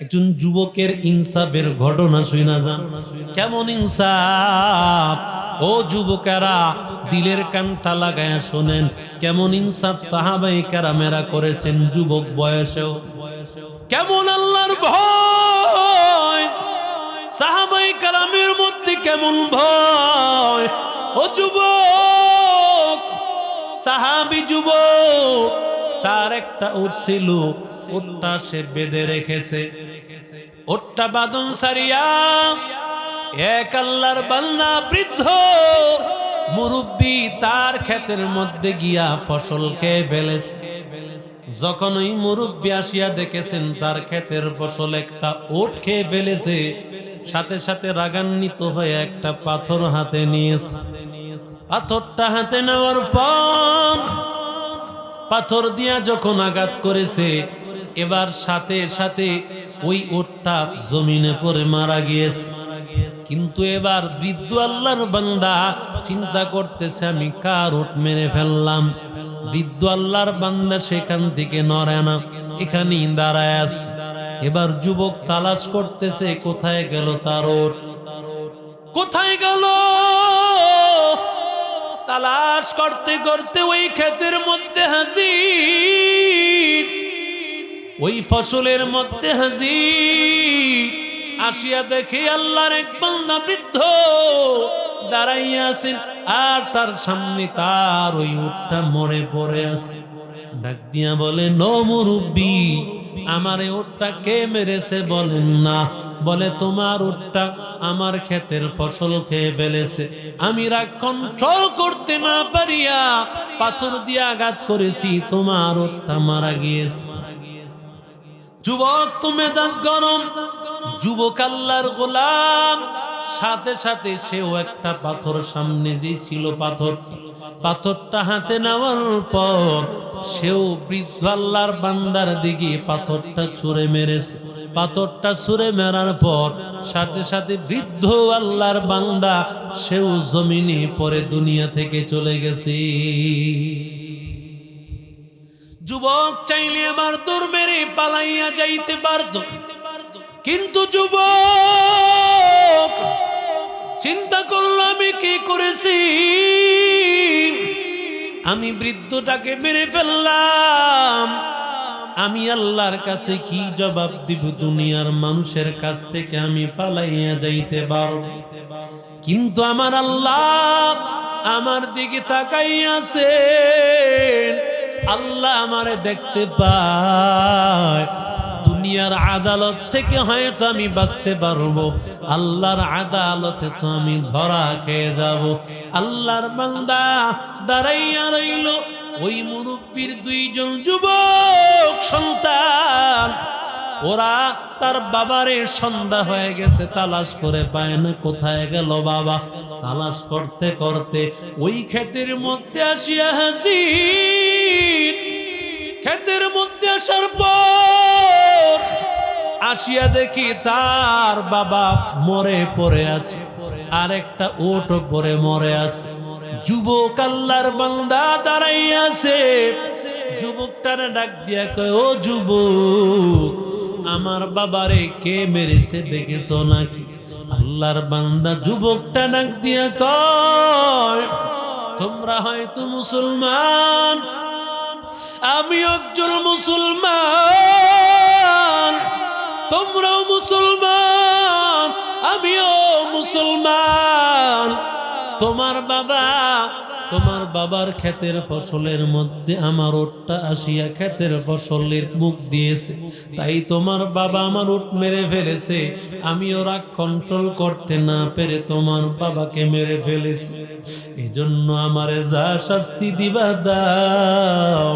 একজন যুবকের ইনসাফের ঘটনা শুনা যান। কেমন ইনসাফ? ও যুবকেরা, দিলের কান্তা লাগায় শোনেন, কেমন ইনসাফ সাহাবাই কারামেরা করেছেন যুবক বয়সেও? কেমন আল্লাহর ভয়? সাহাবাই কালামের মধ্যে কেমন ভয়? ও যুবক, সাহাবি যুবক তার একটা উট ছিল ওটটা সে বেঁধে রেখেছে। ওটটা বাদন সারিয়া এক আল্লাহর বান্না বৃদ্ধ মুরব্বী তার ক্ষেতের মধ্যে গিয়া ফসল খেয়ে ফেলেছে। যখন ওই মুরব্বী আসিয়া দেখেছেন তার ক্ষেতের ফসল একটা ওট খেয়ে ফেলেছে, সাথে সাথে রাগান্বিত হয়ে একটা পাথর হাতে নিয়েছে। পাথরটা হাতে নেওয়ার পর পাথর দিয়া যখন আঘাত করেছে, এবার সাথে সাথে ওই ওটটা জমিনে পড়ে মারা গিয়েছে। কিন্তু এবার বৃদ্ধ আল্লাহর বান্দা চিন্তা করতেছে, আমি কার ওট মেরে ফেললাম? বৃদ্ধ আল্লাহর বান্দা সেখান থেকে নড়ে না, এখানেই দাঁড়ায় আছে। এবার যুবক তালাশ করতেছে, কোথায় গেল তার ওট কোথায় গেল? তালাশ করতে করতে ওই ক্ষেতের মধ্যে হাজির। ওই ফসলের মধ্যে হাজির। আসিয়া দেখে আল্লাহর এক বান্দা বৃদ্ধ দাঁড়াইয়া আর তার সামনে তার ওই উটটা মরে পড়ে আছে। ডাক দিয়া বলে, নো আমার এই উটটা কে মেরেছে বলেন না। বলে, তোমার উটটা আমার ক্ষেতের ফসল খেয়ে ফেলেছে। আমি রাগ কন্ট্রোল করতে না পারিয়া পাথর দিয়ে আঘাত করেছি। তোমার উটটা মারা গিয়েছে। যুবক, তুমি গরম। যুবক আল্লাহর গোলাম। সাথে সাথে সেও একটা পাথর সামনে যে ছিল পাথর, পাথরটা হাতে নেওয়ার পর সেও বৃদ্ধ আল্লাহর বান্দার দিকে পাথরটা ছুঁড়ে মেরেছে। পাথরটা ছুঁড়ে মেরার পর সাথে সাথে বৃদ্ধ আল্লাহর বান্দা সেও জমিনে পরে দুনিয়া থেকে চলে গেছে। যুবক চাইলে আমার দূর মেরে পালাইয়া যাইতে পারত কিন্তু যুবক, চিন্তা করল আমি কি করেছি? আমি বৃদ্ধটাকে মেরে ফেললাম। আমি আল্লাহর কাছে কি জবাব দিব? দুনিয়ার মানুষের কাছ থেকে আমি পালাইয়া যাইতে পারব। কিন্তু আমার আল্লাহ আমার দিকে তাকাইয়াছে আল্লাহ আমারে দেখতে পায়। দুনিয়ার আদালত থেকে হয়তো আমি বাঁচতে পারব। আল্লাহর আদালতে তো আমি ধরা খেয়ে যাব। আল্লাহর বান্দা দাঁড়াইয়া রইল। ওই মুরব্বীর দুইজন যুবক সন্তান। ওরা তার বাবারে সন্ধ্যা হয়ে গেছে, তালাশ করে পায় না কোথায় গেল বাবা। তালাশ করতে করতে ওই ক্ষেতের মধ্যে আসিয়া হাসির ক্ষেতের মধ্যে আসার পর আসিয়া দেখি তার বাবা মরে পড়ে আছে। আর একটা ওট পরে মরে আছে। যুবক আল্লাহর বান্দা দাঁড়াই আছে। যুবকটারে ডাক দিয়া কয়, ও যুবক, আমার বাবারে কে মেরেছে দেখেছ নাকি? আল্লাহর বান্দা যুবকটা ডাক দিয়া কয়, তোমরা হয়তো মুসলমান আমি একজন মুসলমান। তোমরাও মুসলমান আমিও মুসলমান। তোমার বাবা তোমার বাবার ক্ষেতের ফসলের মধ্যে আমার ওটটা আসিয়া ক্ষেতের ফসলের মুখ দিয়েছে। তাই তোমার বাবা আমার ওট মেরে ফেলেছে। আমি ওরা কন্ট্রোল করতে না পেরে তোমার বাবাকে মেরে ফেলেছি। এই জন্য আমারে যা শাস্তি দিবা দাও।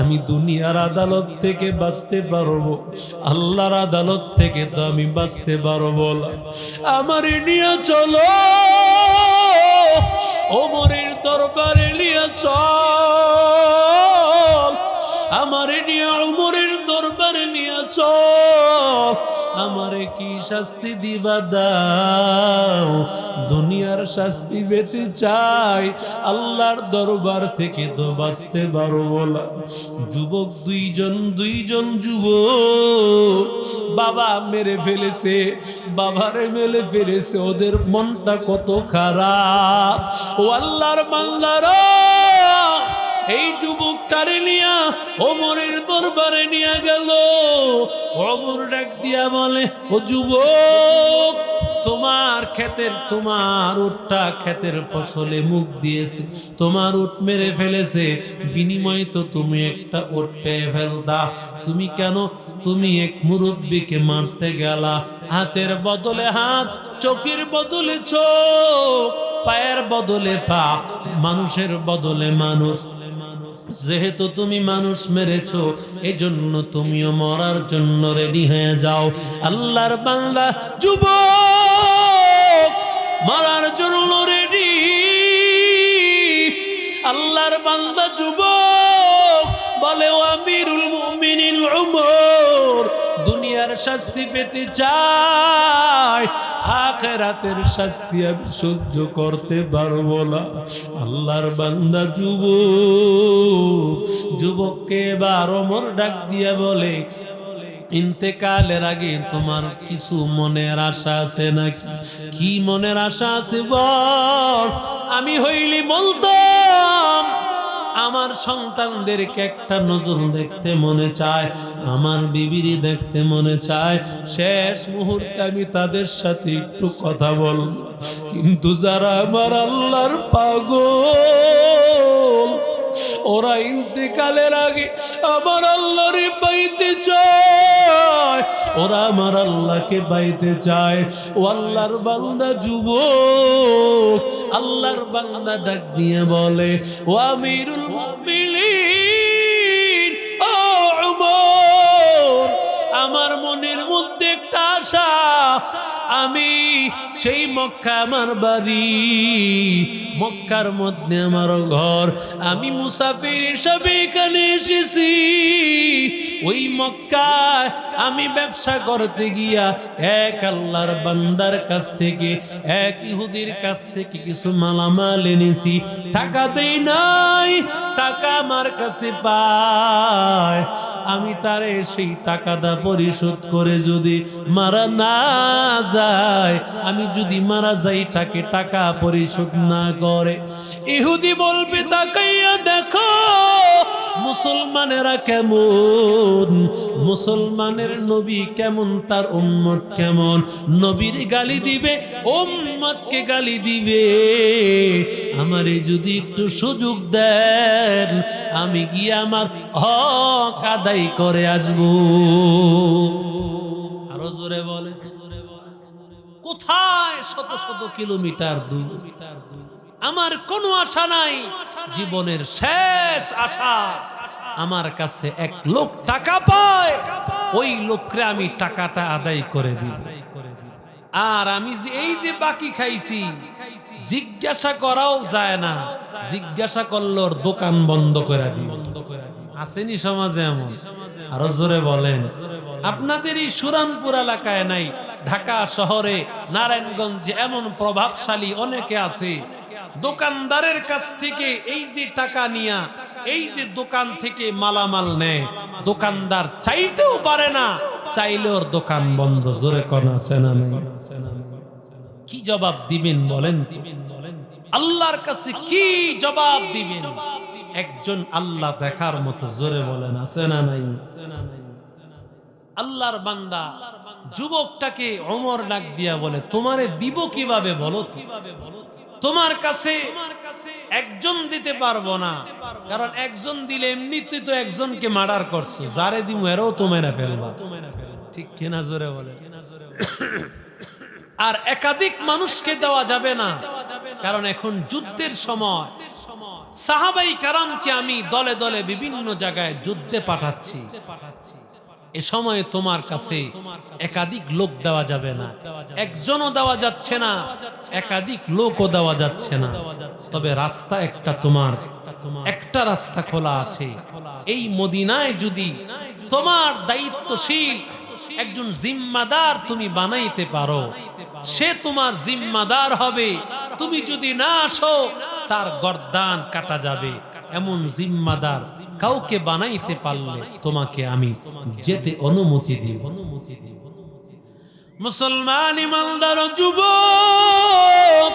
আমি দুনিয়ার আদালত থেকে বাঁচতে পারব। আল্লাহর আদালত থেকে তো আমি বাঁচতে পারব আমার নিয়ে চলো। ওমরের দরবারে নিয়ে চল। আমার নিয়ে উমরের দরবারে নিয়ে চল। আমারে কি শাস্তি দিবা দাও? দুনিয়ার শাস্তি পেতে চাই, আল্লাহর দরবার থেকে তো বাঁচতে পারব না। যুবক দুইজন দুইজন যুবক, বাবা মেরে ফেলেছে, বাবারে মেলে ফেলেছে, ওদের মনটা কত খারাপ। ও আল্লাহর বান্দারা! এই যুবক যুবকটারে নিয়া ওমরের দরবারে নিয়ে গেল। অমর ডাক দিয়া বলে, ও যুবক, তোমার ক্ষেতের, তোমার উটটা ক্ষেতের ফসলে মুখ দিয়েছে, তোমার উট মেরে ফেলেছে, বিনিময়ে তো তুমি একটা উট পেয়ে ফেলতা। তুমি কেন, তুমি এক মুরব্বীকে মারতে গেলা? হাতের বদলে হাত, চোখের বদলে চোখ, পায়ের বদলে পা, মানুষের বদলে মানুষ। যেহেতু তুমি মানুষ মেরেছো, এজন্য তুমিও মরার জন্য রেডি হয়ে যাও। আল্লাহর বাংলা যুব মরার জন্য রেডি আল্লাহর বাংলা যুব বলে আমিরুল মুমিনিল উমর। শাস্তি পেতে চায় আখেরাতের শাস্তি আমি সহ্য করতে পারব না। আল্লাহর বান্দা যুবক, যুবককে এবার অমর ডাক দিয়া বলে, ইন্তেকালের আগে তোমার কিছু মনের আশা আছে নাকি? কি মনের আশা আছে বল? আমি হইলি বলতাম আমার সন্তানদেরকে একটা নজর দেখতে মনে চায়, আমার বিবিরি দেখতে মনে চায়। শেষ মুহূর্তে আমি তাদের সাথে একটু কথা বল, কিন্তু যারা আমার আল্লাহর পাগল, ওরা ইন্তেকালের আগে আমার আল্লাহর পাইতে চায়। ওরা আমার আল্লাহকে পাইতে চায়। ও আল্লাহর বান্দা যুব আল্লাহর বাংলা ডাক দিয়ে বলে ও আমিরুল আমার মনের মধ্যে একটা আশা আমি সেই মক্কা আমার বাড়ি। মক্কার মধ্যে আমার ঘর। আমি মুসাফির হিসাবে এখানে এসেছি। ওই মক্কায় আমি ব্যবসা করতে গিয়া এক আল্লাহর বান্দার কাছ থেকে, এক ইহুদির কাছ থেকে কিছু মালামাল এনেছি। টাকা দেই নাই, টাকা আমার কাছে পায়। আমি তারে সেই টাকাটা পরিশোধ করে যদি মারা না যায় আমি যদি মারা যাই, তাকে টাকা পরিশোধ না করে। ইহুদি বলবে, তাকাইয়া দেখো, মুসলমানেরা কেমন? মুসলমানের নবী কেমন, তার উম্মত কেমন? নবীর গালি দিবে, উম্মতকে গালি দিবে। আমারে যদি একটু সুযোগ দেন, আমি গিয়ে আমার হক আদায় করে আসব। আরও জোরে বলে কোথায় শত শত কিলোমিটার দূর? আমার কোনো আশা নাই, জীবনের শেষ আশা। আমার কাছে এক লোক টাকা পায়, ওই লোকরে আমি টাকাটা আদায় করে দিই আর আমি যে এই যে বাকি খাইছি, জিজ্ঞাসা করাও যায় না। জিজ্ঞাসা করলোর দোকান বন্ধ করে দিই আসেনি সমাজে এমন? আরও জোরে বলেন। আপনাদের এই সুরানপুর এলাকায় নাই ঢাকা শহরে নারায়ণগঞ্জে এমন প্রভাবশালী অনেকে আছে। দোকানদারের কাছ থেকে এই যে টাকা নিয়া, এই যে দোকান থেকে মালামাল নেয়, দোকানদার চাইতেও পারে না চাইলে ওর দোকান বন্ধ। জোরে কোন কি জবাব দিবেন বলেন আল্লাহর কাছে কি জবাব দিবেন? একজন আল্লাহ দেখার মতো জোরে বলেন, আছে না নাই? আল্লাহর বান্দা যুবকটাকে অমর ডাক দিয়া বলে, তোমারে দিব কীভাবে বলো তো? তোমার কাছে একজন দিতে পারব না। কারণ একজন দিলে এমনিতে তো একজনকে মার্ডার করছ। যারে দিব এরও মেরে ফেলবা। ঠিক কিনা জোরে বলে। আর একাধিক মানুষকে দেওয়া যাবে না। কারণ এখন যুদ্ধের সময়। সাহাবাই কারামকে আমি দলে দলে বিভিন্ন জায়গায় যুদ্ধে পাঠাচ্ছি। এ সময়ে তোমার কাছে একাধিক লোক দেওয়া যাবে না। একজনও দেওয়া যাচ্ছে না, একাধিক লোকও দেওয়া যাচ্ছে না। তবে রাস্তা একটা তোমার, একটা রাস্তা খোলা আছে। এই মদিনায় যদি তোমার দায়িত্বশীল একজন জিম্মাদার তুমি বানাইতে পারো, সে তোমার জিম্মাদার হবে। তুমি যদি না আসো, তার গর্দান কাটা যাবে। এমন জিম্মাদার, কাউকে বানাইতে পারলে তোমাকে আমি যেতে অনুমতি দিব। অনুমতি দিব মুসলমান ইমানদার ও যুবক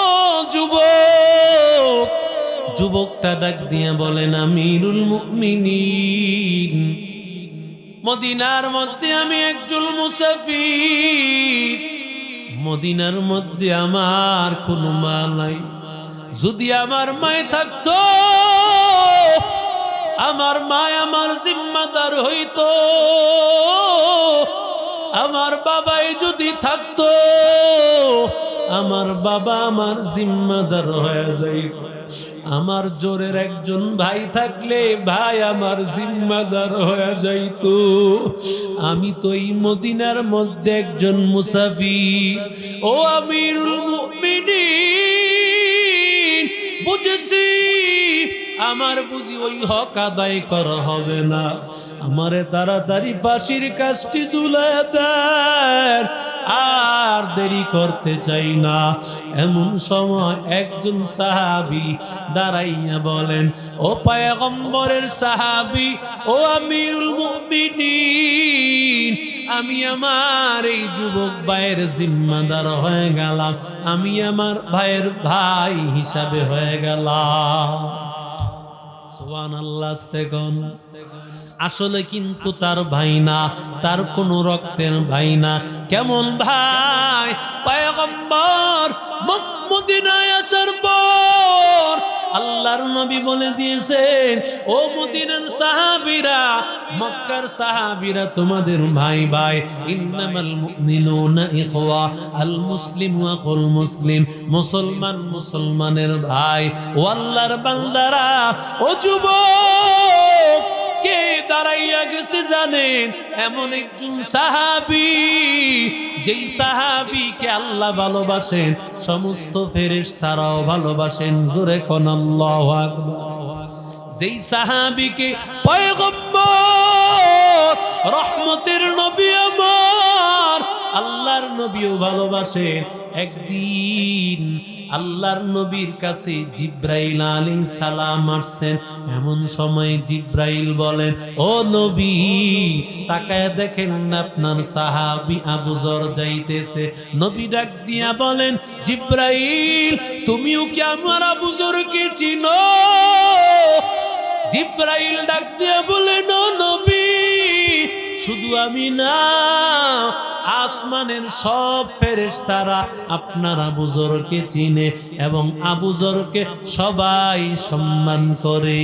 ও যুবক, যুবকটা ডাক দিয়ে বলেন, আমিরুল মুমিনিন। মদিনার মধ্যে আমি একজন মুসাফির। মদিনার মধ্যে আমার কোনো মা নাই। যদি আমার মায় থাকতো, আমার মা আমার জিম্মাদার হইতো, আমার বাবাই যদি থাকতো, আমার বাবা আমার জিম্মাদার হয়ে যাইত। আমার জোরের একজন ভাই থাকলে ভাই আমার জিম্মাদার হয়ে যাইত। আমি তো এই মদিনার মধ্যে একজন মুসাফি ও আমিরুল মুমিনিন। বুঝেছি, আমার বুঝি ওই হক আদায় করা হবে না। আমারে তাড়াতাড়ি ফাঁসির কাজটি দেন, আর দেরি করতে চাই না। এমন সময় একজন সাহাবি দাঁড়াইয়া বলেন, ও পায়গম্বরের সাহাবি, ও আমিরুল মুমিনিন আমি আমার এই যুবক ভাইয়ের জিম্মাদার হয়ে গেলাম। আমি আমার ভাইয়ের ভাই হিসাবে হয়ে গেলাম। আসলে কিন্তু তার ভাই না, তার কোনো রক্তের ভাই না। কেমন ভাই? পায়গম্বর মদিনায় আসার আল্লাহর নবী বলে দিয়েছেন, ও মদিনার সাহাবিরা, মক্কার সাহাবিরা তোমাদের ভাই ভাই, ইন্নামাল মুমিনুনা ইখওয়া, আল মুসলিম ওয়া মুসলিম, মুসলমান মুসলমানের ভাই, ও আল্লাহর বান্দারা, ও যুবক কে দাঁড়াইয়া গেছে জানেন? এমন একজন সাহাবি, যেই সাহাবিকে আল্লাহ ভালোবাসেন। সমস্ত ফেরেশ তারাও ভালোবাসেন, জোরে কোন আল্লাহু যেই সাহাবিকে পয়গম্বর, রহমতের নবী আমার, আল্লাহর নবীও ভালোবাসেন। একদিন আল্লাহর নবীর কাছে জিব্রাইল আলী সালাম আসছেন। এমন সময় জিব্রাইল বলেন, ও নবী, তাকায় দেখেন আপনার সাহাবি আবুজর যাইতেছে? নবী ডাক দিয়া বলেন, জিব্রাইল, তুমিও কি আমার আবুজরকে চিনো? জিব্রাইল ডাক দিয়া বলেন শুধু আমি না, আসমানের সব ফেরেশতারা আপনার আবুজরকে চিনে এবং আবুজরকে সবাই সম্মান করে।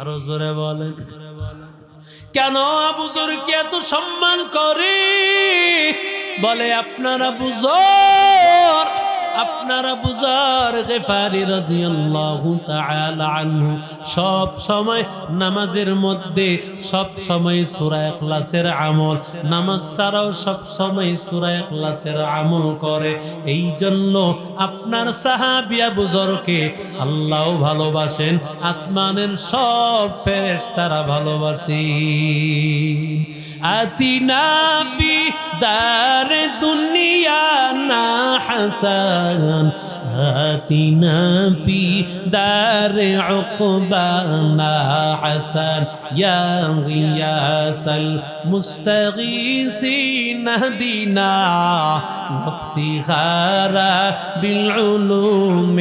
আরও জোরে বলেন। কেন আবুজরকে এত সম্মান করে? বলে আপনারা বুজর আপনারা বুজার গেফারি রাদিয়াল্লাহু তাআলা আনহু, সব সময় নামাজের মধ্যে, সব সময় সূরা ইখলাসের আমল, নামাজ ছাড়াও সব সময় সূরা ইখলাসের আমল করে। এই জন্য আপনার সাহাবিয়া বুজরকে আল্লাহ ভালোবাসেন, আসমানের সব ফেরেশতারা ভালোবাসে। আতিনা ফি দার দুনিয়া না হাসান آتنا في دار عقبانا حسن يا غياس المستغيثين اهدنا وافتخارا بالعلوم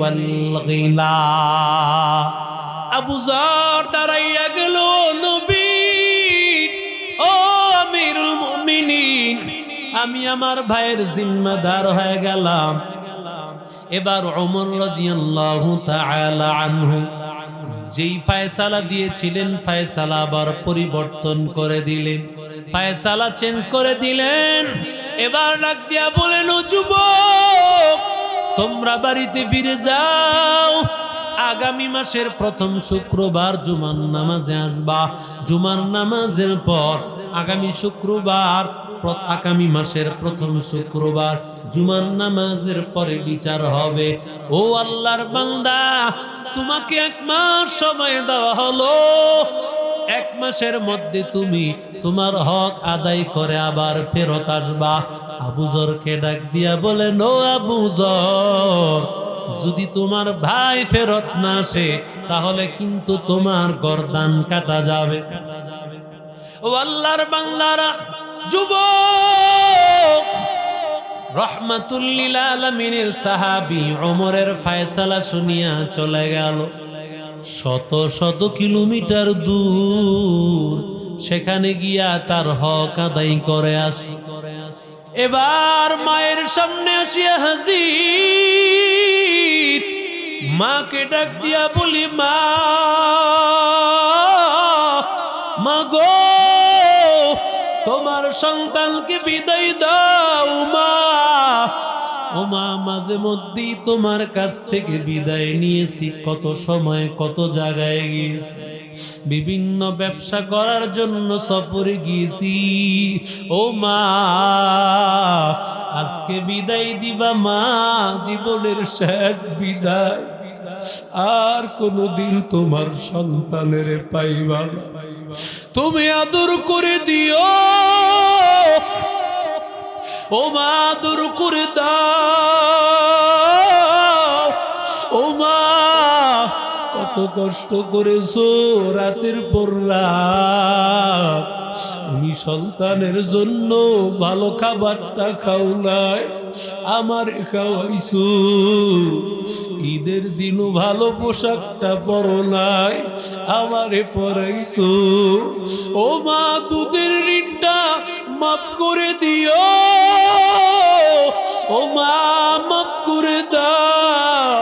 والغنى أبو زار দাঁড়াইয়া গেল নবী আমি আমার ভাইয়ের জিম্মাদার হয়ে গেলাম। এবার ওমর রাজিয়াল্লাহু আনহু যেই ফায়সালা দিয়েছিলেন, ফায়সালা আবার পরিবর্তন করে দিলেন। ফায়সালা চেঞ্জ করে দিলেন। এবার ডাক দিয়া বলেন যুবক, তোমরা বাড়িতে ফিরে যাও। আগামী মাসের প্রথম শুক্রবার জুমার নামাজে আসবা। জুমার নামাজের পর আগামী শুক্রবার আগামী মাসের প্রথম শুক্রবার জুমার নামাজের পরে বিচার হবে। ও আল্লাহর বান্দা, তোমাকে এক মাস সময় দেওয়া হলো। এক মাসের মধ্যে তুমি তোমার হক আদায় করে আবার ফেরত আসবা। আবুজরকে ডাক দিয়া বলে নো আবুজর যদি তোমার ভাই ফেরত না আসে, তাহলে কিন্তু তোমার গরদান কাটা যাবে। ও আল্লাহর বাংলারা যুবক রহমাতুল্লিল আলমিনের সাহাবি ওমরের ফায়সালা শুনিয়া চলে গেল। শত শত কিলোমিটার দূর সেখানে গিয়া তার হক আদায় করে আসি। এবার মায়ের সামনে আসিয়া হাজির। মাকে ডাক দিয়া বলি, মা সন্তানকে বিদায় দাও, মা। ও মা, মাঝে মধ্যেই তোমার কাছ থেকে বিদায় নিয়েছি। কত সময়, কত জায়গায় গিয়েছি। বিভিন্ন ব্যবসা করার জন্য সফরে গিয়েছি। ও মা, আজকে বিদায় দিবা মা, জীবনের শেষ বিদায়। আর কোনদিন তোমার সন্তানের পাইবা তুমি আদর করে দিও। ও মা আদর করে ও মা, কত কষ্ট করেছ রাতের পর তুমি সন্তানের জন্য ভালো খাবারটা খাও নাই, আমার খাওয়াইছো ঈদের দিনও ভালো পোশাকটা পরো নাই, আমারে পরাইছো ও মা, দুধের ঋণটা মাফ করে দিও। ও মা, মাফ করে দাও।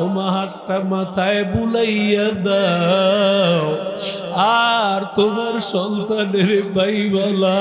ও মা, হাতটা মাথায় বুলাইয়া দাও। আর তোমার সন্তানের পাইবালা